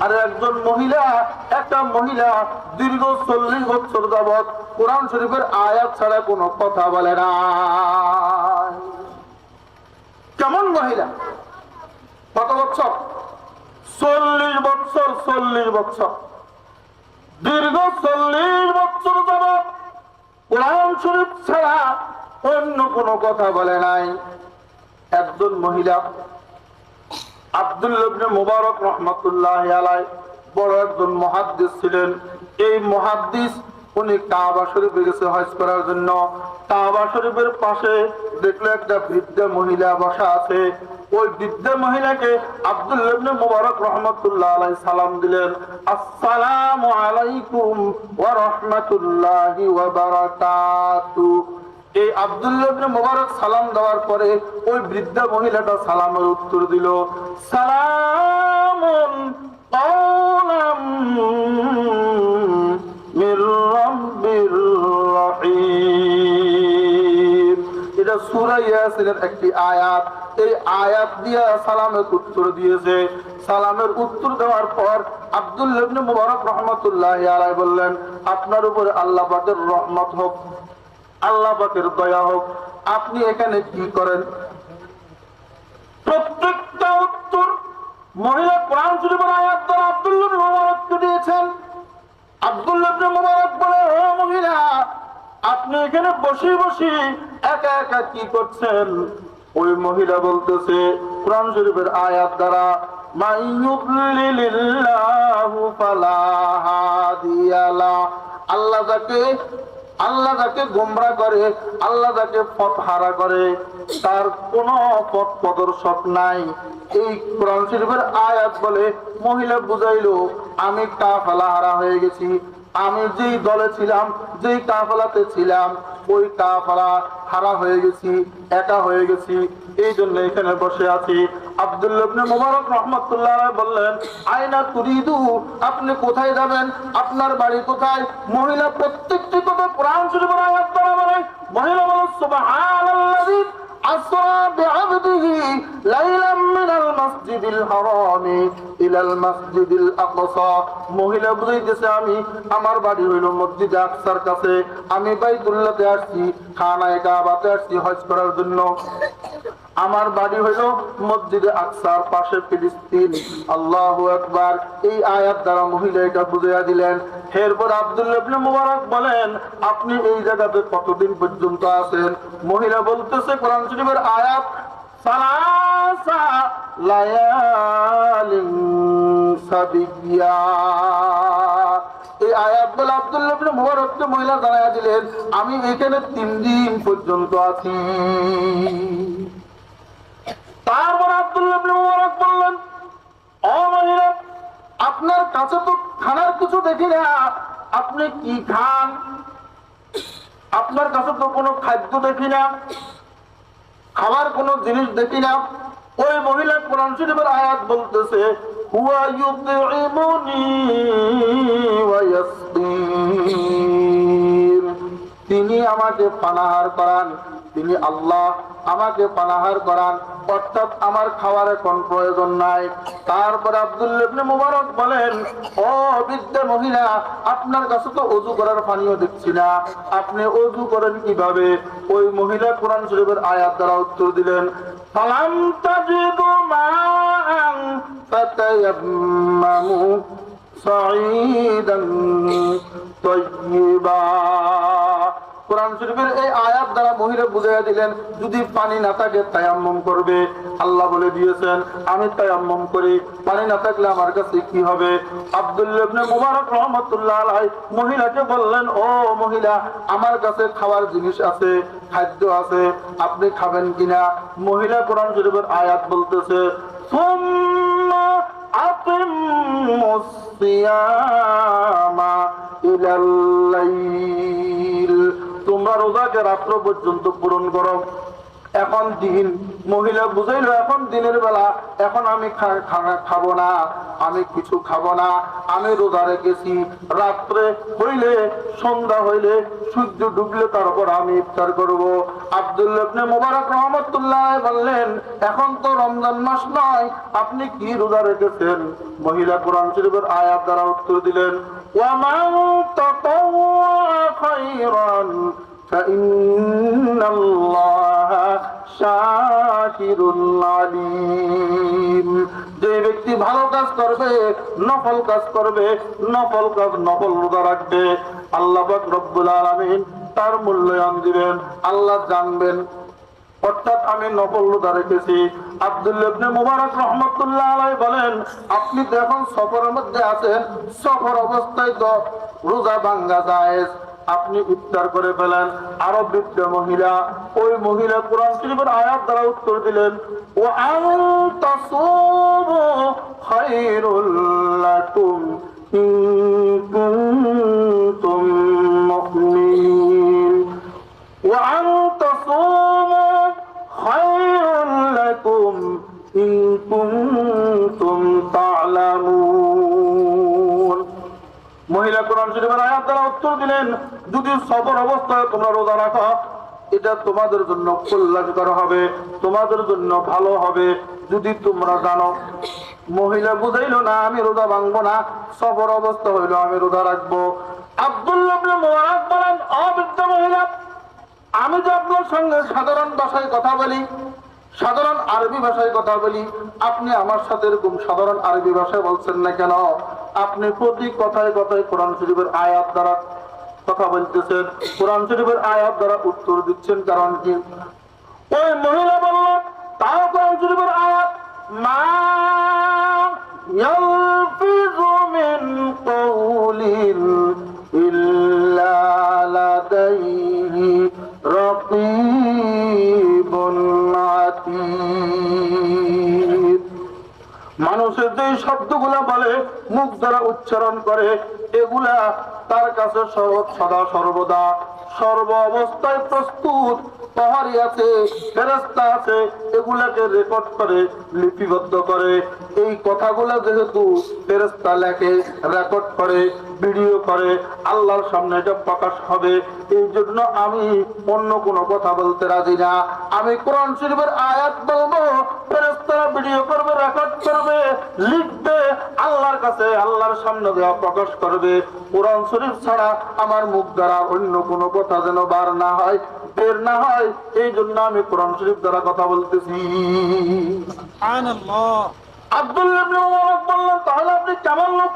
আর একজন মহিলা, একটা মহিলা দীর্ঘ চল্লিশ বছর যাবৎ কোরআন শরীফের আয়াত ছাড়া কোনো কথা বলে না। কেমন মহিলা? কত বছর? চল্লিশ বছর চল্লিশ বছর। দীর্ঘ চল্লিশ বছর যাবৎ কোরআন শরীফ ছাড়া অন্য কোনো কথা বলে নাই। একজন মহিলা আব্দুল্লাহ মুবারক রহমতুল্লাহ বড় একজন মহাদ্দিস ছিলেন। এই মহাদ্দিস উনি কাবা শরীফে গেছে হজ করার জন্য। কাবা শরীফের পাশে দেখল একটা বৃদ্ধা মহিলা বসা আছে। ওই বৃদ্ধা মহিলাকে আব্দুল্লাহ মুবারক রহমতুল্লাহ আলাই সালাম দিলেন। আসসালামু আলাইকুম ওয়া রাহমাতুল্লাহি ওয়া এই আব্দুল্লাহ মোবারক সালাম দেওয়ার পরে ওই বৃদ্ধা মহিলাটা সালামের উত্তর দিল মির এটা সূরা ইয়াসিনের একটি আয়াত। এই আয়াত দিয়া সালামের উত্তর দিয়েছে। সালামের উত্তর দেওয়ার পর ইবনে মুবারক রাহমাতুল্লাহি আলাইহি বললেন, আপনার উপরে আল্লাহ পাকের রহমত হোক আল্লাহ দয়া হোক, আপনি এখানে কি করেন? প্রত্যেকটা উত্তর মহিলা কোরআন শরীফের আয়াত দ্বারা আব্দুল্লাহ ইবনে মুবারককে দিয়েছেন। আব্দুল্লাহ মুবারক বলে ও মহিলা, আপনি এখানে বসে বসে একা একা কি করছেন? ওই মহিলা বলতেছে, কোরআন শরীফের আয়াত দ্বারা। আল্লাহ যাকে আল্লাহ তাকে গোমরা করে, আল্লাহ তাকে পথ হারা করে, তার কোনো পথ প্রদর্শক নাই। এই কোরআন শরীফের আয়াত বলে মহিলা বুঝাইলো, আমি কাফালা হারা হয়ে গেছি আমি যেই দলে ছিলাম, যেই কাফেলাতে ছিলাম, ওই কাফেলা হারা হয়ে গেছি, একা হয়ে গেছি। এই জন্য এখানে বসে আছি। আব্দুল্লাহ ইবনে মুবারক বললেন আয়না তুরিদু, আপনি কোথায় যাবেন? আপনার বাড়ি কোথায়? মহিলা প্রত্যেকটি কথা কোরআন শরীফের আয়াত মহিলা বলে আসরা بعبده ليلا من المسجد الحرام إلى المسجد الأقصى. মহিলা বুঝাইতেছে আমি আমার বাড়ি হইল মসজিদ আকসার কাছে। আমি বাইতুল্লাতে আসছি, খানায় কাবাতে আসছি হজ করার জন্য। আমার বাড়ি হইল মসজিদে আকসার পাশে ফিলিস্তিন। আল্লাহ একবার এই আয়াত দ্বারা মহিলা এটা বুঝাইয়া দিলেন এরপর আব্দুল্লাহ ইবনে মুবারক বলেন, আপনি এই জায়গাতে কতদিন পর্যন্ত আছেন? মহিলা বলতেছে, কোরআন শরীফের আয়াত সাবিয়া। এই মহিলা জানাইয়া দিলেন, আমি এখানে তিন দিন পর্যন্ত আছি। তারপর আব্দুল্লাহ বললেন আপনার কাছে তো খানার কিছু দেখি না, আপনি কি খান? আপনার কাছে তো কোনো খাদ্য দেখি না, খাবার কোনো জিনিস দেখি না। ওই মহিলা কোরআন শরীফের আয়াত বলতেছে তিনি আমাকে পানাহার করান, তিনি আল্লাহ আমাকে পানাহার করান। অর্থাৎ আমার খাবারের কোন প্রয়োজন নাই। তারপর আব্দুল্লাহ ইবনে মুবারক বলেন, ও বিদ্যা মহিলা, আপনার কাছে তো অজু করার পানিও দেখছি না। আপনি অজু করেন কীভাবে? ওই মহিলা কোরআন শরীফের আয়াত দ্বারা উত্তর দিলেন, ফালাম তাজিদু মাআন ফাতায়াম্মামু সাঈদান তাইয়্যিবা কোরআন শরীফের এই আয়াত দ্বারা মহিলা বুঝাইয়া দিলেন, যদি পানি না থাকে তায়াম্মম করবে। আল্লাহ বলে দিয়েছেন, আমি তায়াম্মম করি, পানি না থাকলে আমার কাছে কি হবে? আব্দুল্লাহ ইবনে মুবারক রহমাতুল্লাহ আলাইহি মহিলাকে বললেন, ও মহিলা, আমার কাছে খাওয়ার জিনিস আছে, খাদ্য আছে, আপনি খাবেন কিনা? মহিলা কোরআন শরীফের আয়াত বলতেছে, সুম্মা আতিম্মুস সিয়ামা ইলাল তোমরা রোজাকে রাত্র পর্যন্ত পূরণ করো, এখন দিন, মহিলা বুঝাইলো, এখন দিনের বেলা, এখন আমি খাব না, আমি কিছু খাব না, আমি রোজা রেখেছি। রাত্রে হইলে, সন্ধ্যা হইলে, সূর্য ডুবলে তারপর আমি ইফতার করব। আব্দুল্লাহ ইবনে মুবারক রহমতুল্লাহ বললেন, এখন তো রমজান মাস নয়, আপনি কি রোজা রেখেছেন? মহিলা কোরআন শরীফের আয়াত দ্বারা উত্তর দিলেন فإن الله شاكر عليم যে ব্যক্তি ভালো কাজ করবে নফল কাজ করবে নফল কাজ নফল রোজা রাখবে আল্লাহ পাক রব্বুল আলামিন তার মূল্যায়ন দিবেন আল্লাহ জানবেন অর্থাৎ আমি নকল রোজা রেখেছি আব্দুল্লাহ ইবনে মুবারক রহমতুল্লাহ আলাই বলেন আপনি তো এখন সফরের মধ্যে আছেন সফর অবস্থায় তো রোজা ভাঙ্গা যায় আপনি ইফতার করে ফেলেন আরো বৃদ্ধ মহিলা ওই মহিলা কোরআন শরীফের আয়াত দ্বারা উত্তর দিলেন ও আন তাসুমু খায়রুল লাকুম ইন কুনতুম মুমিনিন وأن تصوموا خير لكم إن كنتم تعلمون মহিলা কোরআন শরীফের আয়াত দ্বারা উত্তর দিলেন যদি সফর অবস্থায় তোমরা রোজা রাখো। এটা তোমাদের জন্য কল্যাণকর হবে, তোমাদের জন্য ভালো হবে, যদি তোমরা জানো। মহিলা বুঝাইলো, না, আমি রোজা ভাঙবো না। সফর অবস্থা হইল, আমি রোজা রাখব। আব্দুল্লাহ বলেন অবৃদ্ধ মহিলা, আমি যে আপনার সঙ্গে সাধারণ ভাষায় কথা বলি, সাধারণ আরবি ভাষায় কথা বলি, আপনি আমার সাথে এরকম সাধারণ আরবি ভাষায় বলছেন না কেন? আপনি প্রতি কথায় কথায় কোরআন শরীফের আয়াত দ্বারা কথা বলতেছেন। কোরআন শরীফের আয়াত দ্বারা উত্তর দিচ্ছেন, কারণ কি? ওই মহিলা বলল, তাও কোরআন শরীফের আয়াত? মা ইয়ালফিজু মিন কওলিন মানুষের যে শব্দগুলা বলে, মুখ দ্বারা উচ্চারণ করে, এগুলা তার কাছে সহজ সদা সর্বদা, সর্ব অবস্থায় প্রস্তুত। পাহাড়ি আছে ফেরাস্তা আছে, এগুলাকে রেকর্ড করে, লিপিবদ্ধ করে। এই কথাগুলো যেহেতু ফেরস্তা লেখে রেকর্ড করে ভিডিও করে আল্লাহর সামনে এটা প্রকাশ হবে। এই জন্য আমি অন্য কোনো কথা বলতে রাজি না। আমি কোরআন শরীফের আয়াত বলব ফেরেস্তারা ভিডিও করবে রেকর্ড করবে লিখবে আল্লাহর কাছে আল্লাহর সামনে দেওয়া প্রকাশ করবে। কোরআন শরীফ ছাড়া আমার মুখ দ্বারা অন্য কোনো কথা যেন বার না হয় বের না হয়। এই জন্য আমি কোরআন শরীফ দ্বারা কথা বলতেছি। আব্দুল্লাহ বললেন তাহলে আপনি কেমন লোক?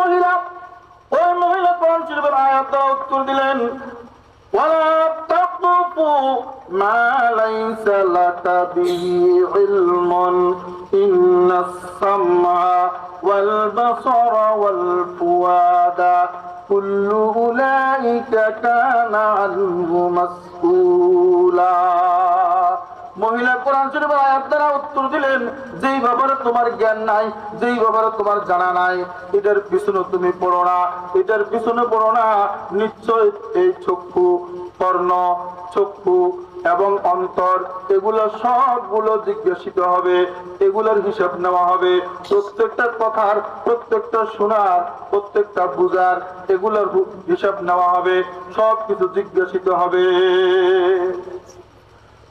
মহিলা ওই মহিলা কোরআন শরীফের আয়াত দ্বারা উত্তর দিলেন ولا تقف ما ليس لك به علم إن السمع والبصر والفؤاد كل أولئك كان عنه مسؤولا মহিলা কোরআন শরীফের আয়াত দ্বারা উত্তর দিলেন, যেই ব্যাপারে তোমার জ্ঞান নাই, যেই ব্যাপারে তোমার জানা নাই, এটার পিছনে তুমি পড়ো না, এটার পিছনে পড়ো না, নিশ্চয় এই চক্ষু, কর্ণ, চক্ষু এবং অন্তর, এগুলো সবগুলো জিজ্ঞাসিত হবে, এগুলোর হিসাব নেওয়া হবে, প্রত্যেকটা কথার, প্রত্যেকটা শোনার, প্রত্যেকটা বুঝার, এগুলোর হিসাব নেওয়া হবে সব কিছু জিজ্ঞাসিত হবে।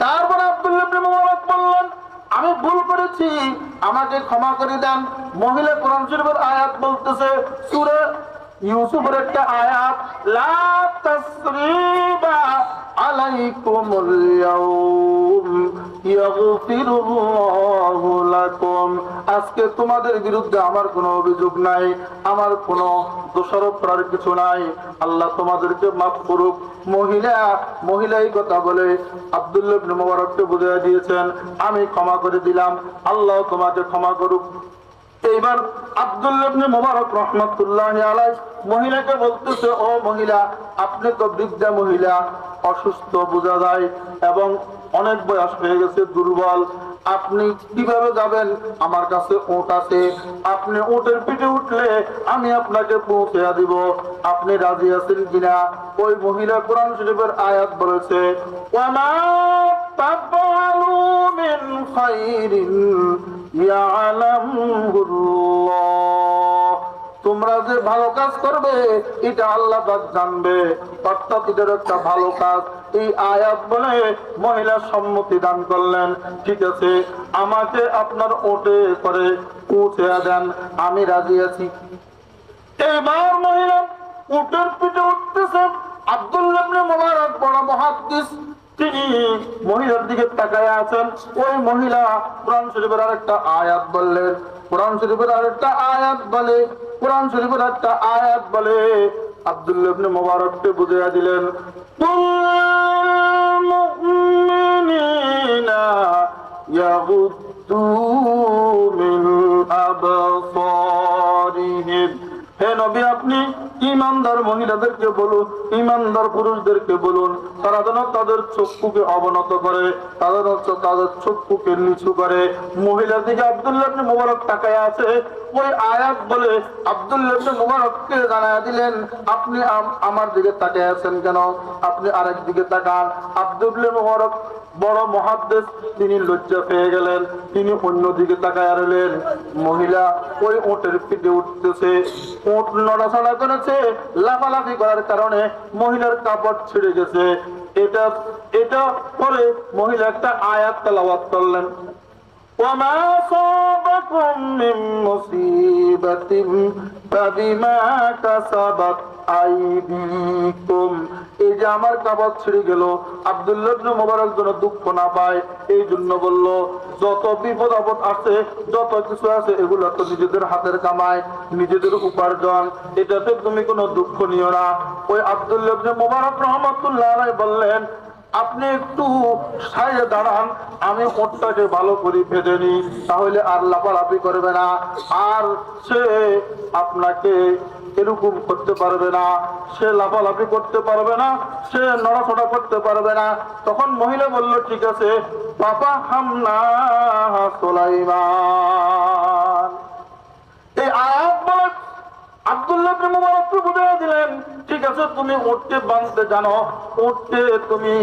তারপর আব্দুল্লাহ বললেন, আমি ভুল করেছি, আমাকে ক্ষমা করে দেন। মহিলা কোরআন শরীফের আয়াত বলতেছে, সুরে ইউসুফের একটা আয়াত, লা তাসরিবা ইয়াগফিরুল্লাহু লাকুম আজকে তোমাদের বিরুদ্ধে আমার কোনো অভিযোগ নাই, আমার কোনো দোষারোপ করার কিছু নাই। আল্লাহ তোমাদেরকে মাফ করুক। মহিলা, মহিলাই কথা বলে আব্দুল্লাহ ইবনে মুবারককে বুঝিয়ে দিয়েছেন, আমি ক্ষমা করে দিলাম, আল্লাহ তোমাকে ক্ষমা করুক। এইবার আব্দুল্লাহ ইবনে মুবারক রহমাতুল্লাহ আলাই মহিলাকে বলতেছে, ও মহিলা, আপনি তো বৃদ্ধা মহিলা, অসুস্থ বোঝা যায় এবং অনেক বয়স হয়ে গেছে, দুর্বল। আপনি কীভাবে যাবেন? আমার কাছে ওট আছে। আপনি ওটের পিঠে উঠলে আমি আপনাকে পৌঁছে দিব। আপনি রাজি আছেন কিনা? ওই মহিলা কোরআন শরীফের আয়াত বলেছে তোমরা যে ভালো কাজ করবে, এটা আল্লাহ জানবে। অর্থাৎ এটার একটা ভালো কাজ। এই আয়াত বলে মহিলা সম্মতি দান করলেন। ঠিক আছে, আমাকে আপনার ওটে করে উঠে দেন। আমি রাজি আছি। এবার মহিলা উটের পিঠে উঠতেছে। আব্দুল্লাহ মুবারক, বড় মুহাদ্দিস, তিনি মহিলার দিকে তাকায় আছেন। ওই মহিলা কোরআন শরীফের আরেকটা আয়াত বললেন। কোরআন শরীফের আরেকটা আয়াত বলে কোরআন শরীফের একটা আয়াত বলে আব্দুল্লাহ ইবনে মুবারককে বুঝিয়ে দিলেন হে নবী আপনি ইমানদার মহিলাদেরকে বলুন, ইমানদার পুরুষদেরকে বলুন, তারা যেন তাদের চক্ষুকে অবনত করে, তাদের তাদের চক্ষুকে নিচু করে। মহিলার দিকে আব্দুল্লাহ মুবারক তাকায় আছে। ওই আয়াত বলে আব্দুল্লাহ মুবারককে জানায় দিলেন, আপনি আমার দিকে তাকায় আছেন কেন? আপনি আরেক দিকে তাকান। আব্দুল্লাহ মুবারক বড় মহাদ্দেশ, তিনি লজ্জা পেয়ে গেলেন, তিনি অন্যদিকে তাকায় রইলেন। মহিলা ওই ওটের পিঠে উঠতেছে ওট নড়াচড়া করেছে লাফালাফি করার কারণে মহিলার কাপড় ছিঁড়ে গেছে এটা এটা পরে মহিলা একটা আয়াত তেলাওয়াত করলেন وما أصابكم من مصيبة فبما كسبت أيديكم এই যে আমার কাবাব ছিঁড়ে গেল। আব্দুল্লাহ মোবারক যেন দুঃখ না পায়, এই জন্য বলল, যত বিপদ আপদ আছে, যত কিছু আছে, এগুলো তো নিজেদের হাতের কামায় নিজেদের উপার্জন। এটাতে তুমি কোনো দুঃখ নিও না। ওই আব্দুল্লাহ মোবারক রহমতুল্লাহ বললেন, আপনি একটু সাইডে দাঁড়ান, আমি ওটটাকে ভালো করে বেঁধে নিই, তাহলে আর লাফালাফি করবে না। আর সে আপনাকে এরকম করতে পারবে না, সে লাফালাফি করতে পারবে না, সে নড়াচড়া করতে পারবে না। তখন মহিলা বলল, ঠিক আছে, বাবা হামনা সোলাইমান। এই আয়াত আব্দুল্লাহ বুঝিয়ে দিলেন, ঠিক আছে, তুমি উঠতে বাঁধতে জানো মুহূর্তে তুমি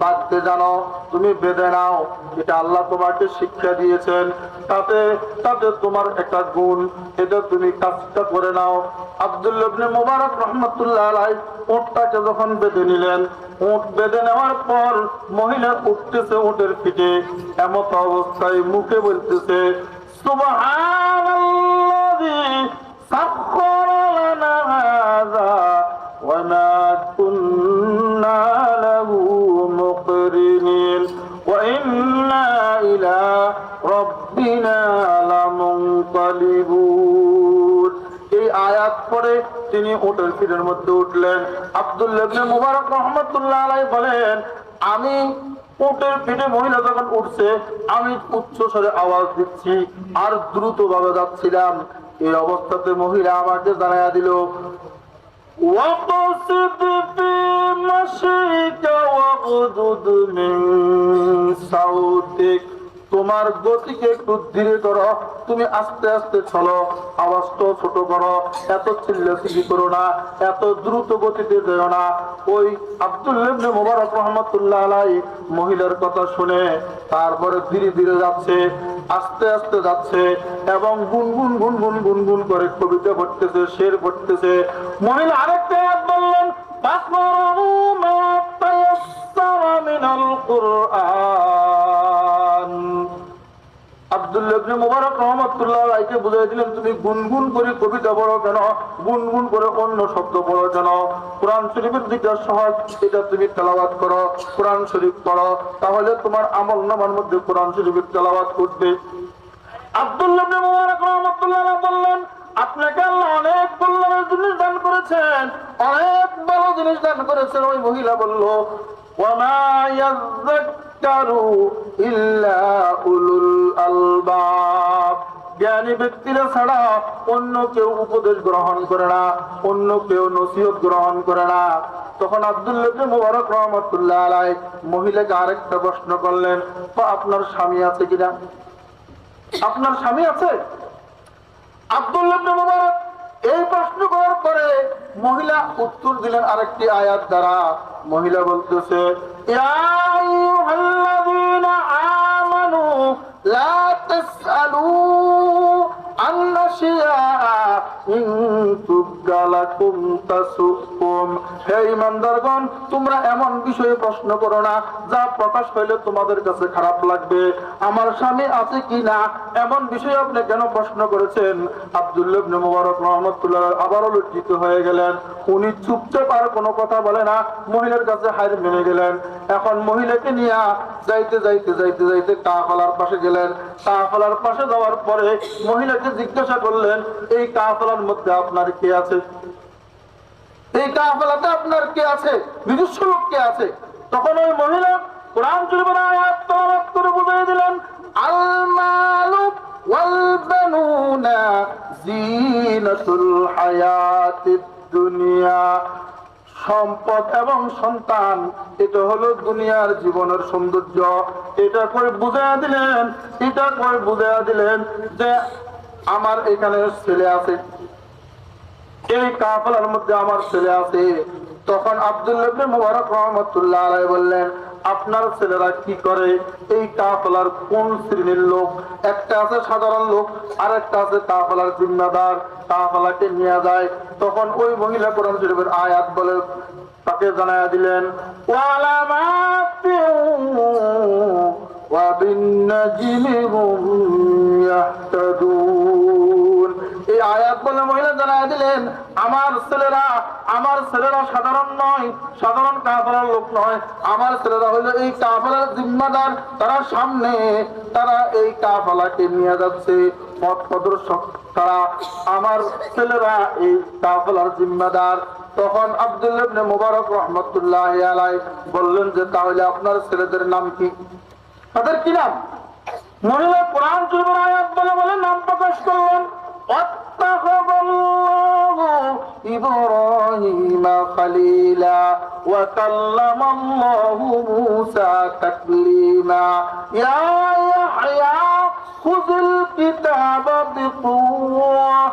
বাঁধতে জানো, তুমি বেঁধে নাও। এটা আল্লাহ তোমাকে শিক্ষা দিয়েছেন। তাতে তাতে তোমার একটা গুণ, এটা তুমি কাজটা করে নাও। আবদুল্লাবনে মুবারক রহমতুল্লাহ আলাই উঁটটাকে যখন বেঁধে নিলেন উঁট বেঁধে নেওয়ার পর মহিলা উঠতেছে উঁটের পিঠে। এমত অবস্থায় মুখে বলতেছে, সুবহানাল্লাযী সাখখারা লানা হাযা ওয়া মা পরে তিনি উটের ফিরের মধ্যে উঠলেন আব্দুল্লাহ ইবনে মুবারক রহমতুল্লাহ আলাই বলেন আমি উটের পিঠে মহিলা যখন উঠছে আমি উচ্চ স্বরে আওয়াজ দিচ্ছি আর দ্রুত ভাবে যাচ্ছিলাম এই অবস্থাতে মহিলা আমাকে জানাইয়া দিল وقصد في مشيك واغضض من صوتك তোমার গতিকে একটু ধীরে করো। তুমি আস্তে আস্তে চলো। তো ছোট করো। এত চিল্লাচিল্লি করো না। এত দ্রুত গতিতে যেও না। ওই আব্দুল্লিবনে মুবারক রহমতুল্লাহ আলাই মহিলার কথা শুনে তারপরে ধীরে ধীরে যাচ্ছে, আস্তে আস্তে যাচ্ছে এবং গুনগুন গুনগুন গুনগুন করে কবিতা পড়তেছে, শের পড়তেছে। মহিলা আরেকটা বললেন পাঁচ মা তায়াসসারা মিনাল কুরআন। আব্দুল্লাহ ইবনে মুবারক রহমাতুল্লাহ আলাইকে বুঝাই তুমি গুনগুন করে কবিতা পড়ো কেন? গুনগুন করে অন্য শব্দ পড়ো কেন? কোরআন শরীফের দিকটা সহজ এটা তুমি তেলাওয়াত করো, কোরআন শরীফ পড়ো, তাহলে তোমার আমল নামার মধ্যে কোরআন শরীফের তেলাওয়াত করবে আব্দুল্লাহ ইবনে মুবারক রাহমাতুল্লাহ বললেন, আপনাকে আল্লাহ অনেক কল্যাণের জিনিস দান করেছেন, অনেক বড় জিনিস দান করেছেন। ওই মহিলা বলল ইল্লা উলুল আলবাব। জ্ঞানী ব্যক্তিরা ছাড়া অন্য কেউ উপদেশ গ্রহণ করে না, অন্য কেউ নসিহত গ্রহণ করে না। তখন আব্দুল্লাহ মুবারক মহিলাকে আরেকটা প্রশ্ন করলেন, "বা আপনার স্বামী আছে কিনা? আপনার স্বামী আছে? এই প্রশ্ন করার পরে মহিলা উত্তর দিলেন আরেকটি আয়াত দ্বারা। মহিলা বলতেছে আমানু লা তাসআলু তোমরা এমন বিষয়ে প্রশ্ন করো না, যা প্রকাশ হইলে তোমাদের কাছে খারাপ লাগবে। আমার স্বামী আছে কি না? এমন বিষয়ে আপনি কেন প্রশ্ন করেছেন? আব্দুল্লাহ ইবনে মুবারক রহমাতুল্লাহ আবারও লজ্জিত হয়ে গেলেন। উনি চুপচাপ আর কোনো কথা বলে না, মহিলার কাছে হার মেনে গেলেন। এখন মহিলাকে নিয়ে যাইতে যাইতে যাইতে যাইতে কা পাশে গেলেন। কাফলার পাশে যাওয়ার পরে মহিলাকে জিজ্ঞাসা করলেন, এই কাফলার মধ্যে আপনার কে আছে? এই কাফেলাতে আপনার কে আছে? নিজস্ব লোক কে আছে? তখন ওই মহিলা কোরআন শরীফের আয়াত তেলাওয়াত করে বুঝিয়ে দিলেন আল ওয়াল বানুনা জিনাতুল হায়াতিদ দুনিয়া। সম্পদ এবং সন্তান, এটা হলো দুনিয়ার জীবনের সৌন্দর্য। এটা করে বুঝাইয়া দিলেন, এটা করে বুঝাইয়া দিলেন যে আমার এখানে ছেলে আছে। এই কাফলার মধ্যে আমার ছেলে আছে। তখন আব্দুল্লাহ মুবারক রহমতুল্লাহ বললেন আপনার ছেলেরা কি করে? এই কাফলার কোন শ্রেণির লোক? একটা আছে সাধারণ লোক আর একটা আছে কাফলার জিম্মাদার। কাফলাকে নিয়ে যায়। তখন ওই মহিলা কোরআন শরীফের আয়াত বলে, তাকে জানায় দিলেন এই আয়াত বলে মহিলা জানায় দিলেন, আমার ছেলেরা আমার ছেলেরা সাধারণ নয়, সাধারণ কাফেরার লোক নয়। আমার ছেলেরা হলো এই কাফেলার জিম্মাদার। তারা সামনে, তারা এই কাফেলাকে নিয়ে যাচ্ছে। পথ প্রদর্শক তারা, আমার ছেলেরা এই কাফেলার জিম্মাদার। তখন আবদুল্লাহ মুবারক রহমতুল্লাহ আলাই বললেন যে, তাহলে আপনার ছেলেদের নাম কি? তাদের কি নাম? মহিলা কোরআন চুরমায়াত বলে বলে নাম প্রকাশ করলেন। إبراهيم خليلا وكلم الله موسى تكليما. يا يحيى خذ الكتاب بقوة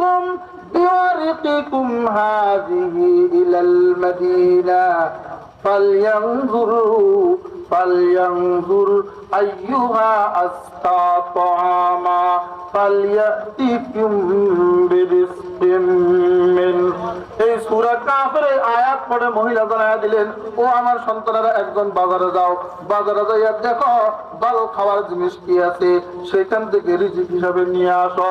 أحدكم بورقكم هذه إلى المدينة فلينظروا فلينظر أيها أزكى طعاما فليأتكم برزق منه এই সূরা কাফের এই আয়াত পড়ে মহিলা জানায়া দিলেন ও আমার সন্তানেরা একজন বাজারে যাও বাজারে যাইয়া দেখো ভালো খাবার জিনিস কি আছে সেখান থেকে রিজিক হিসাবে নিয়ে আসো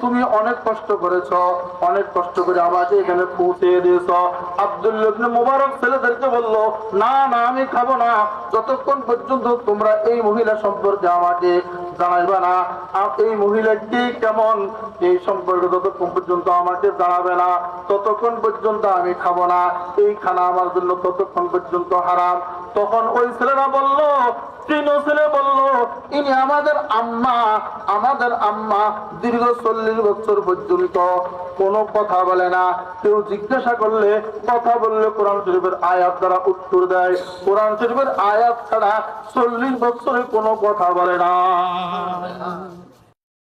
তুমি অনেক কষ্ট অনেক কষ্ট করে এখানে মুবারক বলল, না না, আমি খাব না। যতক্ষণ পর্যন্ত তোমরা এই মহিলা সম্পর্কে আমাকে জানাইবা না এই মহিলাটি কেমন, এই সম্পর্কে যতক্ষণ পর্যন্ত আমাকে জানাবে না। ততক্ষণ পর্যন্ত আমি খাব না। এই খানা আমার জন্য ততক্ষণ পর্যন্ত হারাম। তখন ওই ছেলেরা বলল তিন ছেলে বলল, ইনি আমাদের আম্মা আমাদের আম্মা দীর্ঘ চল্লিশ বছর পর্যন্ত। কোনো কথা বলে না। কেউ জিজ্ঞাসা করলে কথা বললে কোরআন শরীফের আয়াত দ্বারা উত্তর দেয়। কোরআন শরীফের আয়াত ছাড়া চল্লিশ বছরে কোনো কথা বলে না।